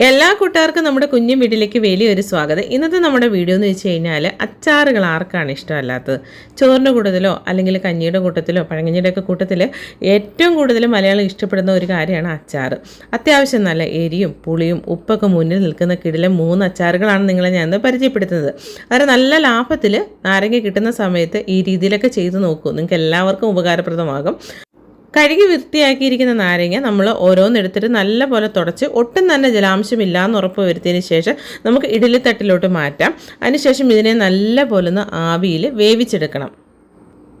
എല്ലാ കൂട്ടുകാർക്കും നമ്മുടെ കുഞ്ഞും വീട്ടിലേക്ക് വലിയൊരു സ്വാഗതം. ഇന്നത്തെ നമ്മുടെ വീഡിയോ എന്ന് വെച്ച് കഴിഞ്ഞാൽ അച്ചാറുകൾ ആർക്കാണ് ഇഷ്ടമല്ലാത്തത്? ചോറിന്റെ കൂട്ടത്തിലോ അല്ലെങ്കിൽ കഞ്ഞിയുടെ കൂട്ടത്തിലോ പഴങ്കഞ്ഞിയുടെ ഒക്കെ കൂട്ടത്തിൽ ഏറ്റവും കൂടുതൽ മലയാളം ഇഷ്ടപ്പെടുന്ന ഒരു കാര്യമാണ് അച്ചാർ അത്യാവശ്യം നല്ല എരിയും പുളിയും ഉപ്പൊക്കെ മുന്നിൽ നിൽക്കുന്ന കിടിലെ മൂന്ന് അച്ചാറുകളാണ് നിങ്ങളെ ഞാൻ പരിചയപ്പെടുത്തുന്നത്. അതായത് നല്ല ലാഭത്തിൽ നാരങ്ങ കിട്ടുന്ന സമയത്ത് ഈ രീതിയിലൊക്കെ ചെയ്ത് നോക്കൂ. നിങ്ങൾക്ക് എല്ലാവർക്കും ഉപകാരപ്രദമാകും. കഴുകി വൃത്തിയാക്കിയിരിക്കുന്ന നാരങ്ങ നമ്മൾ ഓരോന്നെടുത്തിട്ട് നല്ല പോലെ തുടച്ച് ഒട്ടും തന്നെ ജലാംശമില്ല എന്ന് ഉറപ്പ് വരുത്തിയതിന് ശേഷം നമുക്ക് ഇഡലിത്തട്ടിലോട്ട് മാറ്റാം. അതിനുശേഷം ഇതിനെ നല്ല പോലെ ഒന്ന് ആവിയിൽ വേവിച്ചെടുക്കണം.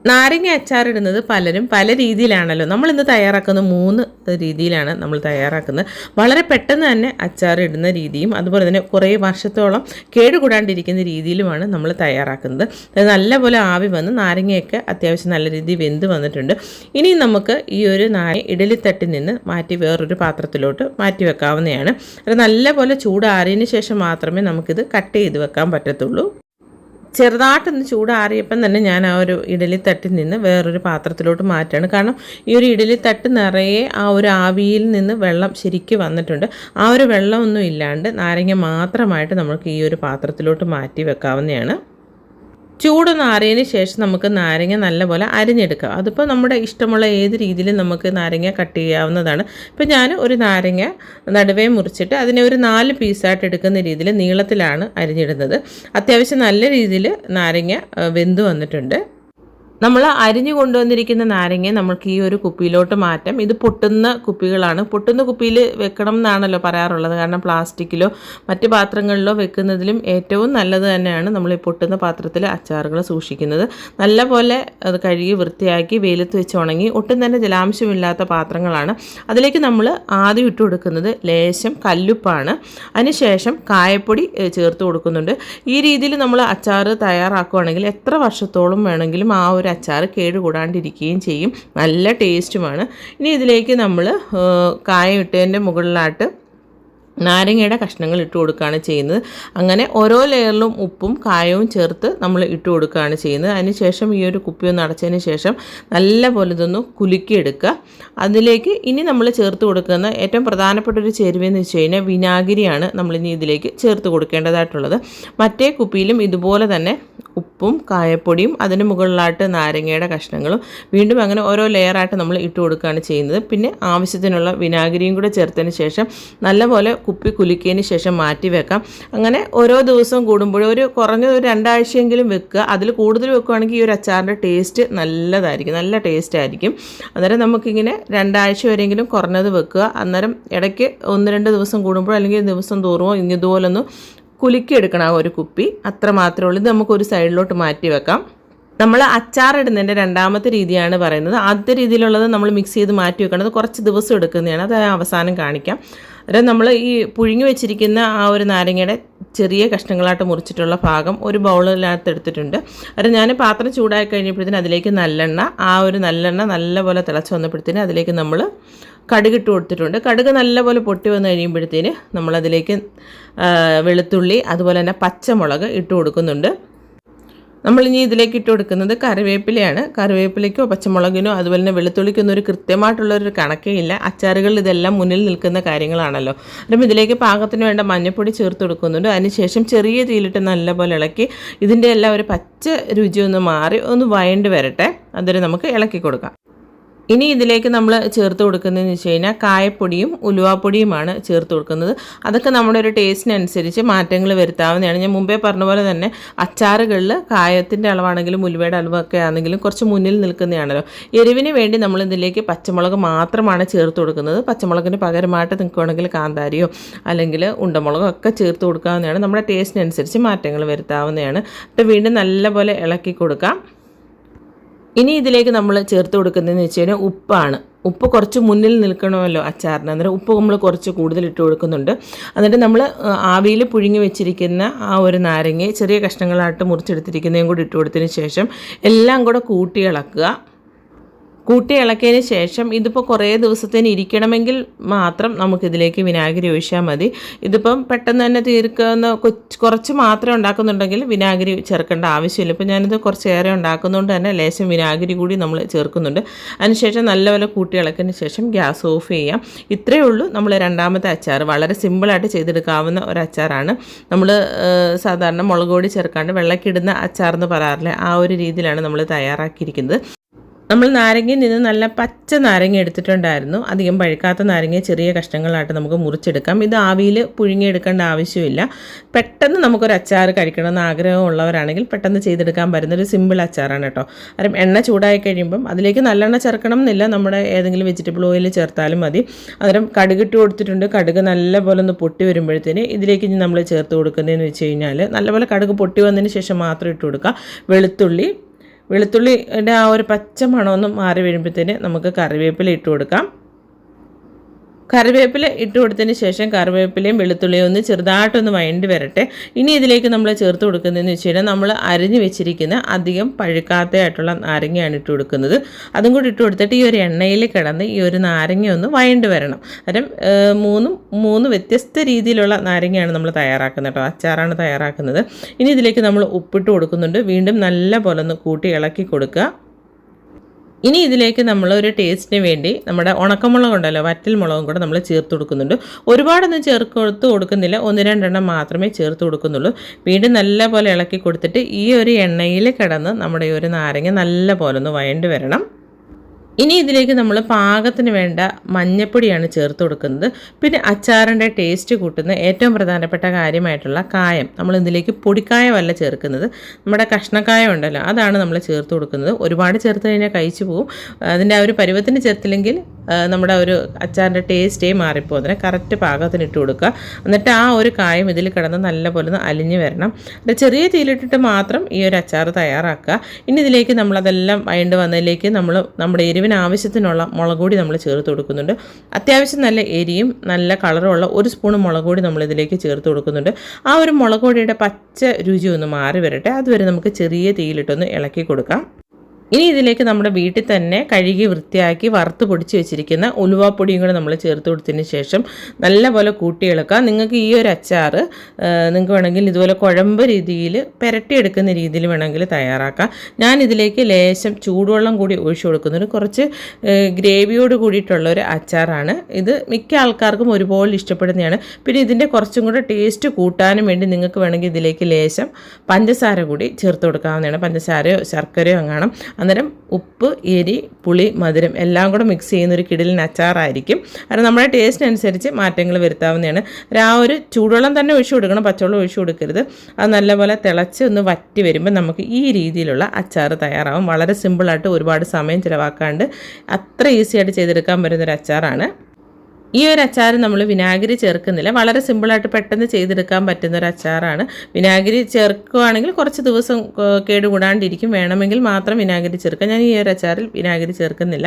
നാരങ്ങ അച്ചാറിടുന്നത് പലരും പല രീതിയിലാണല്ലോ. നമ്മൾ ഇന്ന് തയ്യാറാക്കുന്ന മൂന്ന് രീതിയിലാണ് നമ്മൾ തയ്യാറാക്കുന്നത്. വളരെ പെട്ടെന്ന് തന്നെ അച്ചാർ ഇടുന്ന രീതിയും അതുപോലെ തന്നെ കുറേ വർഷത്തോളം കേടുകൂടാണ്ടിരിക്കുന്ന രീതിയിലുമാണ് നമ്മൾ തയ്യാറാക്കുന്നത്. അത് നല്ലപോലെ ആവി വന്ന് നാരങ്ങയൊക്കെ അത്യാവശ്യം നല്ല രീതിയിൽ വെന്ത് വന്നിട്ടുണ്ട്. ഇനി നമുക്ക് ഈ ഒരു നാരങ്ങ ഇഡലിത്തട്ടിൽ നിന്ന് മാറ്റി വേറൊരു പാത്രത്തിലോട്ട് മാറ്റി വെക്കാവുന്നതാണ്. അത് നല്ലപോലെ ചൂടാറിയതിന് ശേഷം മാത്രമേ നമുക്കിത് കട്ട് ചെയ്ത് വെക്കാൻ പറ്റത്തുള്ളൂ. ചെറുതായിട്ടൊന്ന് ചൂടാറിയപ്പം തന്നെ ഞാൻ ആ ഒരു ഇഡലി തട്ടിൽ നിന്ന് വേറൊരു പാത്രത്തിലോട്ട് മാറ്റുകയാണ്. കാരണം ഈ ഒരു ഇഡലി തട്ട് നിറയെ ആ ഒരു ആവിയിൽ നിന്ന് വെള്ളം ശരിക്ക് വന്നിട്ടുണ്ട്. ആ ഒരു വെള്ളമൊന്നും ഇല്ലാണ്ട് നാരങ്ങ മാത്രമായിട്ട് നമുക്ക് ഈ ഒരു പാത്രത്തിലോട്ട് മാറ്റി വെക്കാവുന്നതാണ്. ചൂടൊന്ന് നാറിയതിന് ശേഷം നമുക്ക് നാരങ്ങ നല്ലപോലെ അരിഞ്ഞെടുക്കാം. അതിപ്പോൾ നമ്മുടെ ഇഷ്ടമുള്ള ഏത് രീതിയിലും നമുക്ക് നാരങ്ങ കട്ട് ചെയ്യാവുന്നതാണ്. ഇപ്പോൾ ഞാൻ ഒരു നാരങ്ങ നടുവേ മുറിച്ചിട്ട് അതിനെ ഒരു നാല് പീസായിട്ട് എടുക്കുന്ന രീതിയിൽ നീളത്തിലാണ് അരിഞ്ഞിടുന്നത്. അത്യാവശ്യം നല്ല രീതിയിൽ നാരങ്ങ വെന്ത് വന്നിട്ടുണ്ട്. നമ്മൾ അരിഞ്ഞു കൊണ്ടുവന്നിരിക്കുന്ന നാരങ്ങയെ നമുക്ക് ഈ ഒരു കുപ്പിയിലോട്ട് മാറ്റാം. ഇത് പൊട്ടുന്ന കുപ്പികളാണ്. പൊട്ടുന്ന കുപ്പിയിൽ വെക്കണം എന്നാണല്ലോ പറയാറുള്ളത്. കാരണം പ്ലാസ്റ്റിക്കിലോ മറ്റ് പാത്രങ്ങളിലോ വെക്കുന്നതിലും ഏറ്റവും നല്ലത് തന്നെയാണ് നമ്മൾ ഈ പൊട്ടുന്ന പാത്രത്തിൽ അച്ചാറുകൾ സൂക്ഷിക്കുന്നത്. നല്ല പോലെ അത് കഴുകി വൃത്തിയാക്കി വെയിലത്ത് വെച്ച് ഉണങ്ങി ഒട്ടും തന്നെ ജലാംശമില്ലാത്ത പാത്രങ്ങളാണ്. അതിലേക്ക് നമ്മൾ ആദ്യം ഇട്ട് കൊടുക്കുന്നത് ലേശം കല്ലുപ്പാണ്. അതിനുശേഷം കായപ്പൊടി ചേർത്ത് കൊടുക്കുന്നുണ്ട്. ഈ രീതിയിൽ നമ്മൾ അച്ചാർ തയ്യാറാക്കുകയാണെങ്കിൽ എത്ര വർഷത്തോളം വേണമെങ്കിലും ആ ഒരു അച്ചാർ കേടുകൂടാണ്ടിരിക്കുകയും ചെയ്യും. നല്ല ടേസ്റ്റുമാണ്. ഇനി ഇതിലേക്ക് നമ്മൾ കായ ഇട്ടതിന്റെ മുകളിലായിട്ട് നാരങ്ങയുടെ കഷ്ണങ്ങൾ ഇട്ട് കൊടുക്കുകയാണ് ചെയ്യുന്നത്. അങ്ങനെ ഓരോ ലെയറിലും ഉപ്പും കായവും ചേർത്ത് നമ്മൾ ഇട്ട് കൊടുക്കുകയാണ് ചെയ്യുന്നത്. അതിനുശേഷം ഈ ഒരു കുപ്പി ഒന്ന് അടച്ചതിന് ശേഷം നല്ല പോലെ ഇതൊന്ന് കുലുക്കിയെടുക്കുക. അതിലേക്ക് ഇനി നമ്മൾ ചേർത്ത് കൊടുക്കുന്ന ഏറ്റവും പ്രധാനപ്പെട്ട ഒരു ചേരുവയെന്ന് വെച്ച് കഴിഞ്ഞാൽ വിനാഗിരിയാണ് നമ്മളിനി ഇതിലേക്ക് ചേർത്ത് കൊടുക്കേണ്ടതായിട്ടുള്ളത്. മറ്റേ കുപ്പിയിലും ഇതുപോലെ തന്നെ ഉപ്പും കായപ്പൊടിയും അതിന് മുകളിലായിട്ട് നാരങ്ങയുടെ കഷ്ണങ്ങളും വീണ്ടും അങ്ങനെ ഓരോ ലെയറായിട്ട് നമ്മൾ ഇട്ട് കൊടുക്കുകയാണ് ചെയ്യുന്നത്. പിന്നെ ആവശ്യത്തിനുള്ള വിനാഗിരിയും കൂടെ ചേർത്തതിന് ശേഷം നല്ലപോലെ കുപ്പി കുലുക്കിയതിന് ശേഷം മാറ്റി വെക്കാം. അങ്ങനെ ഓരോ ദിവസവും കൂടുമ്പോഴും ഒരു കുറഞ്ഞ ഒരു രണ്ടാഴ്ചയെങ്കിലും വെക്കുക. അതിൽ കൂടുതൽ വെക്കുകയാണെങ്കിൽ ഈ ഒരു അച്ചാറിന്റെ ടേസ്റ്റ് നല്ലതായിരിക്കും. നല്ല ടേസ്റ്റ് ആയിരിക്കും. അന്നേരം നമുക്കിങ്ങനെ രണ്ടാഴ്ച വരെയെങ്കിലും കുറഞ്ഞത് വെക്കുക. അന്നേരം ഇടയ്ക്ക് ഒന്ന് രണ്ട് ദിവസം കൂടുമ്പോൾ അല്ലെങ്കിൽ ദിവസം തോറുമോ ഇതുപോലൊന്ന് കുലുക്കിയെടുക്കണം ആ ഒരു കുപ്പി. അത്ര മാത്രമേ ഉള്ളൂ. ഇത് നമുക്കൊരു സൈഡിലോട്ട് മാറ്റി വെക്കാം. നമ്മൾ അച്ചാറിടുന്നതിന്റെ രണ്ടാമത്തെ രീതിയാണ് പറയുന്നത്. ആദ്യത്തെ രീതിയിലുള്ളത് നമ്മൾ മിക്സ് ചെയ്ത് മാറ്റി വെക്കേണ്ടത് കുറച്ച് ദിവസം എടുക്കുന്നതാണ്. അത് അവസാനം കാണിക്കാം. അന്നേരം നമ്മൾ ഈ പുഴുങ്ങി വെച്ചിരിക്കുന്ന ആ ഒരു നാരങ്ങയുടെ ചെറിയ കഷ്ണങ്ങളായിട്ട് മുറിച്ചിട്ടുള്ള ഭാഗം ഒരു ബൗളിനകത്ത് എടുത്തിട്ടുണ്ട്. അതായത് ഞാൻ പാത്രം ചൂടായി കഴിഞ്ഞപ്പോഴത്തേന് അതിലേക്ക് നല്ലെണ്ണ ആ ഒരു നല്ലെണ്ണ നല്ലപോലെ തിളച്ച് വന്നപ്പോഴത്തേന് അതിലേക്ക് നമ്മൾ കടുക് ഇട്ട് കൊടുത്തിട്ടുണ്ട്. കടുക് നല്ലപോലെ പൊട്ടി വന്നു കഴിയുമ്പോഴത്തേന് നമ്മളതിലേക്ക് വെളുത്തുള്ളി അതുപോലെ തന്നെ പച്ചമുളക് ഇട്ട് കൊടുക്കുന്നുണ്ട്. നമ്മളിനി ഇതിലേക്ക് ഇട്ട് കൊടുക്കുന്നത് കറിവേപ്പിലയാണ്. കറിവേപ്പിലയ്ക്കോ പച്ചമുളകിനോ അതുപോലെ തന്നെ വെളുത്തുള്ളിക്കൊന്നും ഒരു കൃത്യമായിട്ടുള്ളൊരു കണക്കേ ഇല്ല അച്ചാറുകളിൽ ഇതെല്ലാം മുന്നിൽ നിൽക്കുന്ന കാര്യങ്ങളാണല്ലോ. അപ്പം ഇതിലേക്ക് പാകത്തിന് വേണ്ട മഞ്ഞൾപ്പൊടി ചേർത്ത് കൊടുക്കുന്നുണ്ട്. അതിനുശേഷം ചെറിയ തീയിലിട്ട് നല്ലപോലെ ഇളക്കി ഇതിന്റെ എല്ലാം ഒരു പച്ച രുചി ഒന്ന് മാറി ഒന്ന് വയണ്ട് വരട്ടെ. അതുവരെ നമുക്ക് ഇളക്കി കൊടുക്കാം. ഇനി ഇതിലേക്ക് നമ്മൾ ചേർത്ത് കൊടുക്കുന്നതെന്ന് വെച്ച് കഴിഞ്ഞാൽ കായപ്പൊടിയും ഉലുവാപ്പൊടിയുമാണ് ചേർത്ത് കൊടുക്കുന്നത്. അതൊക്കെ നമ്മുടെ ഒരു ടേസ്റ്റിനനുസരിച്ച് മാറ്റങ്ങൾ വരുത്താവുന്നതാണ്. ഞാൻ മുമ്പേ പറഞ്ഞ പോലെ തന്നെ അച്ചാറുകളിൽ കായത്തിന്റെ അളവാണെങ്കിലും ഉലുവയുടെ അളവൊക്കെ ആണെങ്കിലും കുറച്ച് മുന്നിൽ നിൽക്കുന്നതാണല്ലോ. എരിവിന് വേണ്ടി നമ്മൾ ഇതിലേക്ക് പച്ചമുളക് മാത്രമാണ് ചേർത്ത് കൊടുക്കുന്നത്. പച്ചമുളകിന് പകരമായിട്ട് നിൽക്കുകയാണെങ്കിൽ കാന്താരിയോ അല്ലെങ്കിൽ ഉണ്ടമുളകോ ഒക്കെ ചേർത്ത് കൊടുക്കാവുന്നതാണ്. നമ്മുടെ ടേസ്റ്റിനനുസരിച്ച് മാറ്റങ്ങൾ വരുത്താവുന്നതാണ്. അപ്പോൾ വീണ്ടും നല്ലപോലെ ഇളക്കി കൊടുക്കാം. ഇനി ഇതിലേക്ക് നമ്മൾ ചേർത്ത് കൊടുക്കുന്നതെന്ന് വെച്ച് കഴിഞ്ഞാൽ ഉപ്പാണ്. ഉപ്പ് കുറച്ച് മുന്നിൽ നിൽക്കണമല്ലോ അച്ചാറിന്. അന്നേരം ഉപ്പ് നമ്മൾ കുറച്ച് കൂടുതൽ ഇട്ട് കൊടുക്കുന്നുണ്ട്. എന്നിട്ട് നമ്മൾ ആവിയിൽ പുഴുങ്ങി വെച്ചിരിക്കുന്ന ആ ഒരു നാരങ്ങയെ ചെറിയ കഷ്ണങ്ങളായിട്ട് മുറിച്ചെടുത്തിരിക്കുന്നതും കൂടി ഇട്ട് കൊടുത്തതിന് ശേഷം എല്ലാം കൂടെ കൂട്ടി ഇളക്കുക. കൂട്ടി ഇളക്കിയതിന് ശേഷം ഇതിപ്പോൾ കുറേ ദിവസത്തേന് ഇരിക്കണമെങ്കിൽ മാത്രം നമുക്കിതിലേക്ക് വിനാഗിരി ഒഴിച്ചാൽ മതി. ഇതിപ്പം പെട്ടെന്ന് തന്നെ തീർക്കുന്ന കുറച്ച് മാത്രം ഉണ്ടാക്കുന്നുണ്ടെങ്കിൽ വിനാഗിരി ചേർക്കേണ്ട ആവശ്യമില്ല. ഇപ്പം ഞാനിത് കുറച്ചേറെ ഉണ്ടാക്കുന്നതുകൊണ്ട് തന്നെ ലേശം വിനാഗിരി കൂടി നമ്മൾ ചേർക്കുന്നുണ്ട്. അതിനുശേഷം നല്ലപോലെ കൂട്ടി ഇളക്കിയതിന് ശേഷം ഗ്യാസ് ഓഫ് ചെയ്യാം. ഇത്രയേ ഉള്ളൂ നമ്മൾ രണ്ടാമത്തെ അച്ചാർ വളരെ സിമ്പിളായിട്ട് ചെയ്തെടുക്കാവുന്ന ഒരു അച്ചാറാണ് നമ്മൾ സാധാരണ മുളക് പൊടി ചേർക്കാണ്ട് വെള്ളക്കിടുന്ന അച്ചാർ എന്ന് പറയാറില്ലേ? ആ ഒരു രീതിയിലാണ് നമ്മൾ തയ്യാറാക്കിയിരിക്കുന്നത്. നമ്മൾ നാരങ്ങയിൽ നിന്ന് നല്ല പച്ച നാരങ്ങ എടുത്തിട്ടുണ്ടായിരുന്നു. അധികം പഴുക്കാത്ത നാരങ്ങയെ ചെറിയ കഷ്ണങ്ങളായിട്ട് നമുക്ക് മുറിച്ചെടുക്കാം. ഇത് ആവിയിൽ പുഴുങ്ങിയെടുക്കേണ്ട ആവശ്യമില്ല. പെട്ടെന്ന് നമുക്കൊരു അച്ചാർ കഴിക്കണമെന്ന് ആഗ്രഹമുള്ളവരാണെങ്കിൽ പെട്ടെന്ന് ചെയ്തെടുക്കാൻ പറ്റുന്ന ഒരു സിമ്പിൾ അച്ചാറാണ് കേട്ടോ. കാരണം എണ്ണ ചൂടായി കഴിയുമ്പം അതിലേക്ക് നല്ലെണ്ണ ചേർക്കണം എന്നില്ല. നമ്മുടെ ഏതെങ്കിലും വെജിറ്റബിൾ ഓയിൽ ചേർത്താലും മതി. അന്നേരം കടുകിട്ട് കൊടുത്തിട്ടുണ്ട്. കടുക് നല്ലപോലെ ഒന്ന് പൊട്ടി വരുമ്പോഴത്തേന് ഇതിലേക്ക് ഇനി നമ്മൾ ചേർത്ത് കൊടുക്കുന്നതെന്ന് വെച്ച് കഴിഞ്ഞാൽ നല്ലപോലെ കടുക് പൊട്ടി വന്നതിന് ശേഷം മാത്രം ഇട്ട് കൊടുക്കുക. വെളുത്തുള്ളി വെളുത്തുള്ളിയുടെ ആ ഒരു പച്ച മണമൊന്നും മാറി വരുമ്പോഴത്തേന് നമുക്ക് കറിവേപ്പില ഇട്ട് കൊടുക്കാം. കറിവേപ്പില ഇട്ട് കൊടുത്തതിന് ശേഷം കറിവേപ്പിലയും വെളുത്തുള്ളിയും ഒന്ന് ചെറുതായിട്ടൊന്ന് വഴണ്ടി വരട്ടെ. ഇനി ഇതിലേക്ക് നമ്മൾ ചേർത്ത് കൊടുക്കുന്നതെന്ന് വെച്ച് കഴിഞ്ഞാൽ നമ്മൾ അരിഞ്ഞ് വെച്ചിരിക്കുന്ന അധികം പഴുക്കാത്തതായിട്ടുള്ള നാരങ്ങയാണ് ഇട്ട് കൊടുക്കുന്നത്. അതും കൂടി ഇട്ട് കൊടുത്തിട്ട് ഈ ഒരു എണ്ണയിൽ കിടന്ന് ഈ ഒരു നാരങ്ങ ഒന്ന് വഴണ്ടി വരണം. അന്നേരം മൂന്നും മൂന്ന് വ്യത്യസ്ത രീതിയിലുള്ള നാരങ്ങയാണ് നമ്മൾ തയ്യാറാക്കുന്നത് കേട്ടോ. അച്ചാറാണ് തയ്യാറാക്കുന്നത്. ഇനി ഇതിലേക്ക് നമ്മൾ ഉപ്പിട്ട് കൊടുക്കുന്നുണ്ട്. വീണ്ടും നല്ല പോലെ ഒന്ന് കൂട്ടി ഇളക്കി കൊടുക്കുക. ഇനി ഇതിലേക്ക് നമ്മൾ ഒരു ടേസ്റ്റിന് വേണ്ടി നമ്മുടെ ഉണക്കമുളക് ഉണ്ടല്ലോ വറ്റൽ മുളകും കൂടെ നമ്മൾ ചേർത്ത് കൊടുക്കുന്നുണ്ട്. ഒരുപാടൊന്നും ചേർത്ത് കൊടുക്കുന്നില്ല. ഒന്ന് രണ്ടെണ്ണം മാത്രമേ ചേർത്ത് കൊടുക്കുന്നുള്ളൂ. വീണ്ടും നല്ല പോലെ ഇളക്കി കൊടുത്തിട്ട് ഈ ഒരു എണ്ണയിൽ കിടന്ന് നമ്മുടെ ഈ ഒരു നാരങ്ങ നല്ല പോലെ ഒന്ന് വയണ്ട് വരണം. ഇനി ഇതിലേക്ക് നമ്മൾ പാകത്തിന് വേണ്ട മഞ്ഞപ്പൊടിയാണ് ചേർത്ത് കൊടുക്കുന്നത്. പിന്നെ അച്ചാറിന്റെ ടേസ്റ്റ് കൂട്ടുന്ന ഏറ്റവും പ്രധാനപ്പെട്ട കാര്യമായിട്ടുള്ള കായം. നമ്മൾ ഇതിലേക്ക് പൊടിക്കായമല്ല ചേർക്കുന്നത്. നമ്മുടെ കഷ്ണക്കായം ഉണ്ടല്ലോ അതാണ് നമ്മൾ ചേർത്ത് കൊടുക്കുന്നത്. ഒരുപാട് ചേർത്ത് കഴിഞ്ഞാൽ കഴിച്ചു പോകും അതിന്റെ ആ ഒരു പരുവത്തിന് ചേർത്തില്ലെങ്കിൽ നമ്മുടെ ഒരു അച്ചാറിന്റെ ടേസ്റ്റേ മാറിപ്പോ അതിനെ കറക്റ്റ് പാകത്തിന് ഇട്ട് കൊടുക്കുക. എന്നിട്ട് ആ ഒരു കായം ഇതിൽ കിടന്ന് നല്ലപോലെ ഒന്ന് അലിഞ്ഞു വരണം. ചെറിയ തീയിലിട്ടിട്ട് മാത്രം ഈ ഒരു അച്ചാർ തയ്യാറാക്കുക. ഇനി ഇതിലേക്ക് നമ്മളതെല്ലാം വൈണ്ട് വന്നതിലേക്ക് നമ്മൾ നമ്മുടെ എരിവിന് ആവശ്യത്തിനുള്ള മുളക് പൊടി നമ്മൾ ചേർത്ത് കൊടുക്കുന്നുണ്ട്. അത്യാവശ്യം നല്ല എരിയും നല്ല കളറുമുള്ള ഒരു സ്പൂൺ മുളക് നമ്മൾ ഇതിലേക്ക് ചേർത്ത് കൊടുക്കുന്നുണ്ട്. ആ ഒരു മുളക് പൊടിയുടെ പച്ച രുചി ഒന്ന് മാറി വരട്ടെ. അതുവരെ നമുക്ക് ചെറിയ തീയിലിട്ടൊന്ന് ഇളക്കി കൊടുക്കാം. ഇനി ഇതിലേക്ക് നമ്മുടെ വീട്ടിൽ തന്നെ കഴുകി വൃത്തിയാക്കി വറുത്ത് പൊടിച്ച് വെച്ചിരിക്കുന്ന ഉലുവാപ്പൊടിയും കൂടെ നമ്മൾ ചേർത്ത് കൊടുത്തതിന് ശേഷം നല്ലപോലെ കൂട്ടിയിളക്കുക. നിങ്ങൾക്ക് ഈ ഒരു അച്ചാർ നിങ്ങൾക്ക് വേണമെങ്കിൽ ഇതുപോലെ കുഴമ്പ് രീതിയിൽ പുരട്ടിയെടുക്കുന്ന രീതിയിൽ വേണമെങ്കിൽ തയ്യാറാക്കാം. ഞാൻ ഇതിലേക്ക് ലേശം ചൂടുവെള്ളം കൂടി ഒഴിച്ചു കൊടുക്കുന്നൊരു കുറച്ച് ഗ്രേവിയോട് കൂടിയിട്ടുള്ള ഒരു അച്ചാറാണ്. ഇത് മിക്ക ആൾക്കാർക്കും ഒരുപോലെ ഇഷ്ടപ്പെടുന്നതാണ്. പിന്നെ ഇതിന്റെ കുറച്ചും കൂടെ ടേസ്റ്റ് കൂട്ടാനും വേണ്ടി നിങ്ങൾക്ക് വേണമെങ്കിൽ ഇതിലേക്ക് ലേശം പഞ്ചസാര കൂടി ചേർത്ത് കൊടുക്കാവുന്നതാണ്. പഞ്ചസാരയോ ശർക്കരയോ അങ്ങാണം. അന്നേരം ഉപ്പ് എരി പുളി മധുരം എല്ലാം കൂടെ മിക്സ് ചെയ്യുന്ന ഒരു കിടിലിന് അച്ചാറായിരിക്കും. അത് നമ്മുടെ ടേസ്റ്റ് അനുസരിച്ച് മാറ്റങ്ങൾ വരുത്താവുന്നതാണ്. ആ ഒരു ചൂടുവെള്ളം തന്നെ ഒഴിച്ചു കൊടുക്കണം പച്ചവെള്ളം ഒഴിച്ചു കൊടുക്കരുത്. അത് നല്ലപോലെ തിളച്ച് ഒന്ന് വറ്റി വരുമ്പോൾ നമുക്ക് ഈ രീതിയിലുള്ള അച്ചാർ തയ്യാറാവും. വളരെ സിമ്പിളായിട്ട് ഒരുപാട് സമയം ചിലവാക്കാണ്ട് അത്ര ഈസി ആയിട്ട് ചെയ്തെടുക്കാൻ പറ്റുന്നൊരു അച്ചാറാണ്. ഈ ഒരു അച്ചാർ നമ്മൾ വിനാഗിരി ചേർക്കുന്നില്ല. വളരെ സിമ്പിളായിട്ട് പെട്ടെന്ന് ചെയ്തെടുക്കാൻ പറ്റുന്ന ഒരു അച്ചാറാണ്. വിനാഗിരി ചേർക്കുകയാണെങ്കിൽ കുറച്ച് ദിവസം കേടുകൂടാണ്ടിരിക്കും. വേണമെങ്കിൽ മാത്രം വിനാഗിരി ചേർക്കുക ഞാൻ ഈ ഒരു അച്ചാറിൽ വിനാഗിരി ചേർക്കുന്നില്ല.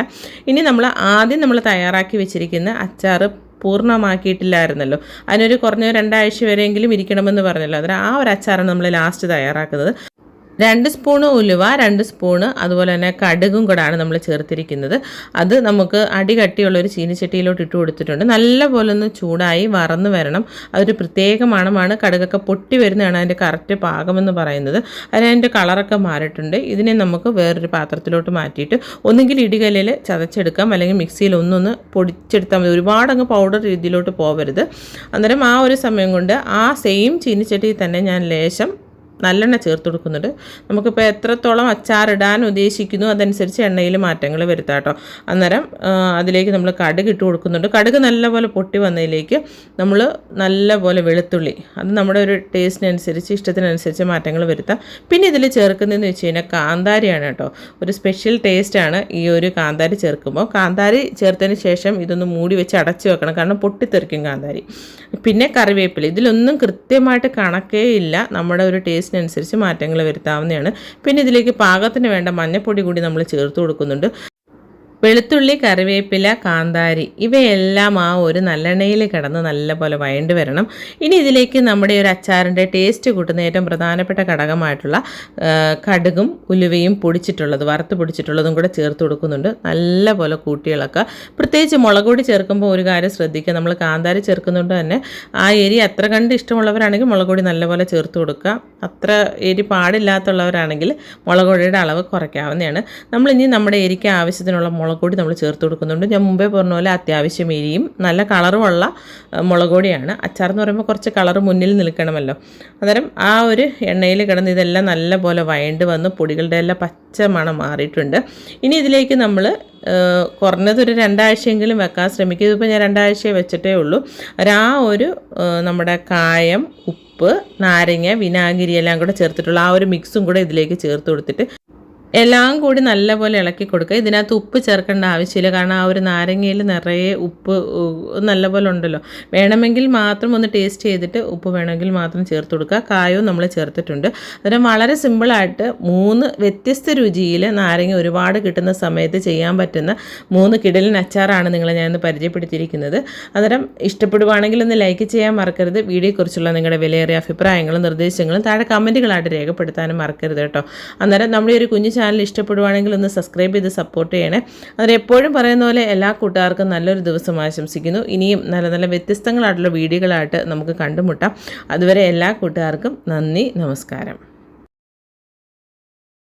ഇനി നമ്മൾ ആദ്യം നമ്മൾ തയ്യാറാക്കി വെച്ചിരിക്കുന്ന അച്ചാർ പൂർണമാക്കിയിട്ടില്ലായിരുന്നല്ലോ. അതിനൊരു കുറഞ്ഞ രണ്ടാഴ്ച വരെയെങ്കിലും ഇരിക്കണമെന്ന് പറഞ്ഞല്ലോ. അതിന് ആ ഒരു അച്ചാറാണ് നമ്മൾ ലാസ്റ്റ് തയ്യാറാക്കുന്നത്. രണ്ട് സ്പൂണ് ഉലുവ രണ്ട് സ്പൂണ് അതുപോലെ തന്നെ കടുകും കൂടാണ് നമ്മൾ ചേർത്തിരിക്കുന്നത്. അത് നമുക്ക് അടി കട്ടിയുള്ള ഒരു ചീനിച്ചട്ടിയിലോട്ട് ഇട്ട് കൊടുത്തിട്ടുണ്ട്. നല്ല പോലെ ഒന്ന് ചൂടായി വറന്ന് വരണം. അതൊരു പ്രത്യേക മണമാണ്. കടുകൊക്കെ പൊട്ടി വരുന്നതാണ് അതിന്റെ കറക്റ്റ് പാകമെന്ന് പറയുന്നത്. അതിന്റെ കളറൊക്കെ മാറിയിട്ടുണ്ട്. ഇതിനെ നമുക്ക് വേറൊരു പാത്രത്തിലോട്ട് മാറ്റിയിട്ട് ഒന്നുകിൽ ഇടികല്ലിൽ ചതച്ചെടുക്കാം. അല്ലെങ്കിൽ മിക്സിയിൽ ഒന്നൊന്ന് പൊടിച്ചെടുത്താൽ മതി. ഒരുപാട് അങ്ങ് പൗഡർ രീതിയിലോട്ട് പോകരുത് അന്നേരം ആ ഒരു സമയം കൊണ്ട് ആ സെയിം ചീനിച്ചട്ടിയിൽ തന്നെ ഞാൻ ലേശം നല്ലെണ്ണ ചേർത്ത് കൊടുക്കുന്നുണ്ട്. നമുക്കിപ്പോൾ എത്രത്തോളം അച്ചാറിടാൻ ഉദ്ദേശിക്കുന്നു അതനുസരിച്ച് എണ്ണയിൽ മാറ്റങ്ങൾ വരുത്താം കേട്ടോ. അന്നേരം അതിലേക്ക് നമ്മൾ കടുക് ഇട്ട് കൊടുക്കുന്നുണ്ട്. കടുക് നല്ലപോലെ പൊട്ടി വന്നതിലേക്ക് നമ്മൾ നല്ലപോലെ വെളുത്തുള്ളി അത് നമ്മുടെ ഒരു ടേസ്റ്റിനനുസരിച്ച് ഇഷ്ടത്തിനനുസരിച്ച് മാറ്റങ്ങൾ വരുത്താം. പിന്നെ ഇതിൽ ചേർക്കുന്നതെന്ന് വെച്ച് കഴിഞ്ഞാൽ കാന്താരിയാണ് കേട്ടോ. ഒരു സ്പെഷ്യൽ ടേസ്റ്റാണ് ഈ ഒരു കാന്താരി ചേർക്കുമ്പോൾ. കാന്താരി ചേർത്തതിന് ശേഷം ഇതൊന്ന് മൂടി വെച്ച് അടച്ചു വെക്കണം കാരണം പൊട്ടിത്തെറിക്കും കാന്താരി. പിന്നെ കറിവേപ്പില ഇതിലൊന്നും കൃത്യമായിട്ട് കണക്കേ ഇല്ല. നമ്മുടെ ഒരു ടേസ്റ്റ് ടേസ്റ്റിനനുസരിച്ച് മാറ്റങ്ങൾ വരുത്താവുന്നതാണ്. പിന്നെ ഇതിലേക്ക് പാകത്തിന് വേണ്ട മഞ്ഞൾപ്പൊടി കൂടി നമ്മൾ ചേർത്ത് കൊടുക്കുന്നുണ്ട്. വെളുത്തുള്ളി കറിവേപ്പില കാന്താരി ഇവയെല്ലാം ആ ഒരു നല്ലെണ്ണയിൽ കിടന്ന് നല്ലപോലെ വഴണ്ട് വരണം. ഇനി ഇതിലേക്ക് നമ്മുടെ ഒരു അച്ചാറിന്റെ ടേസ്റ്റ് കൂട്ടുന്ന ഏറ്റവും പ്രധാനപ്പെട്ട ഘടകമായിട്ടുള്ള കടുകും ഉലുവയും പൊടിച്ചിട്ടുള്ളത് വറുത്ത് പൊടിച്ചിട്ടുള്ളതും കൂടെ ചേർത്ത് കൊടുക്കുന്നുണ്ട്. നല്ലപോലെ കൂട്ടിയിളക്കുക. പ്രത്യേകിച്ച് മുളക് പൊടി ചേർക്കുമ്പോൾ ഒരു കാര്യം ശ്രദ്ധിക്കുക. നമ്മൾ കാന്താരി ചേർക്കുന്നുണ്ട് തന്നെ ആ എരി അത്ര കണ്ട് ഇഷ്ടമുള്ളവരാണെങ്കിൽ മുളക് പൊടി നല്ലപോലെ ചേർത്ത് കൊടുക്കുക. അത്ര എരി പാടില്ലാത്തുള്ളവരാണെങ്കിൽ മുളക് പൊടിയുടെ അളവ് കുറയ്ക്കാവുന്നതാണ്. നമ്മളിനി നമ്മുടെ എരിക്ക് ആവശ്യത്തിനുള്ള മുളക് പൊടി നമ്മൾ ചേർത്ത് കൊടുക്കുന്നുണ്ട്. ഞാൻ മുമ്പേ പറഞ്ഞ പോലെ അത്യാവശ്യം എരിയും നല്ല കളറുമുള്ള മുളക് പൊടിയാണ് അച്ചാർ എന്ന് പറയുമ്പോൾ കുറച്ച് കളർ മുന്നിൽ നിൽക്കണമല്ലോ. അന്നേരം ആ ഒരു എണ്ണയിൽ കിടന്ന് ഇതെല്ലാം നല്ല പോലെ വയണ്ട് വന്ന് പൊടികളുടെ എല്ലാം പച്ച മണം മാറിയിട്ടുണ്ട്. ഇനി ഇതിലേക്ക് നമ്മൾ കുറഞ്ഞതൊരു രണ്ടാഴ്ചയെങ്കിലും വെക്കാൻ ശ്രമിക്കുക ഇതിപ്പോൾ ഞാൻ രണ്ടാഴ്ചയെ വെച്ചിട്ടേ ഉള്ളൂ. ആ ഒരു നമ്മുടെ കായം ഉപ്പ് നാരങ്ങ വിനാഗിരി എല്ലാം കൂടെ ചേർത്തിട്ടുള്ള ആ ഒരു മിക്സും കൂടെ ഇതിലേക്ക് ചേർത്ത് കൊടുത്തിട്ട് എല്ലാം കൂടി നല്ലപോലെ ഇളക്കി കൊടുക്കുക. ഇതിനകത്ത് ഉപ്പ് ചേർക്കേണ്ട ആവശ്യമില്ല. കാരണം ആ ഒരു നാരങ്ങയിൽ നിറയെ ഉപ്പ് നല്ലപോലെ ഉണ്ടല്ലോ. വേണമെങ്കിൽ മാത്രം ഒന്ന് ടേസ്റ്റ് ചെയ്തിട്ട് ഉപ്പ് വേണമെങ്കിൽ മാത്രം ചേർത്ത് കൊടുക്കുക. കായവും നമ്മൾ ചേർത്തിട്ടുണ്ട്. അന്നേരം വളരെ സിമ്പിളായിട്ട് മൂന്ന് വ്യത്യസ്ത രുചിയിൽ നാരങ്ങ ഒരുപാട് കിട്ടുന്ന സമയത്ത് ചെയ്യാൻ പറ്റുന്ന മൂന്ന് കിടലിൻ അച്ചാറാണ് നിങ്ങളെ ഞാൻ ഇന്ന് പരിചയപ്പെടുത്തിയിരിക്കുന്നത്. അന്നേരം ഇഷ്ടപ്പെടുവാണെങ്കിൽ ഒന്ന് ലൈക്ക് ചെയ്യാൻ മറക്കരുത്. വീഡിയോയെക്കുറിച്ചുള്ള നിങ്ങളുടെ വിലയേറിയ അഭിപ്രായങ്ങളും നിർദ്ദേശങ്ങളും താഴെ കമന്റുകളായിട്ട് രേഖപ്പെടുത്താനും മറക്കരുത് കേട്ടോ. അന്നേരം നമ്മുടെ ഒരു കുഞ്ഞു ചാനൽ ഇഷ്ടപ്പെടുവാണെങ്കിൽ ഒന്ന് സബ്സ്ക്രൈബ് ചെയ്ത് സപ്പോർട്ട് ചെയ്യണേ. അതിന് എപ്പോഴും പറയുന്ന പോലെ എല്ലാ കൂട്ടുകാർക്കും നല്ലൊരു ദിവസം ആശംസിക്കുന്നു. ഇനിയും നല്ല നല്ല വ്യത്യസ്തങ്ങളായിട്ടുള്ള വീഡിയോകളായിട്ട് നമുക്ക് കണ്ടുമുട്ടാം. അതുവരെ എല്ലാ കൂട്ടുകാർക്കും നന്ദി നമസ്കാരം.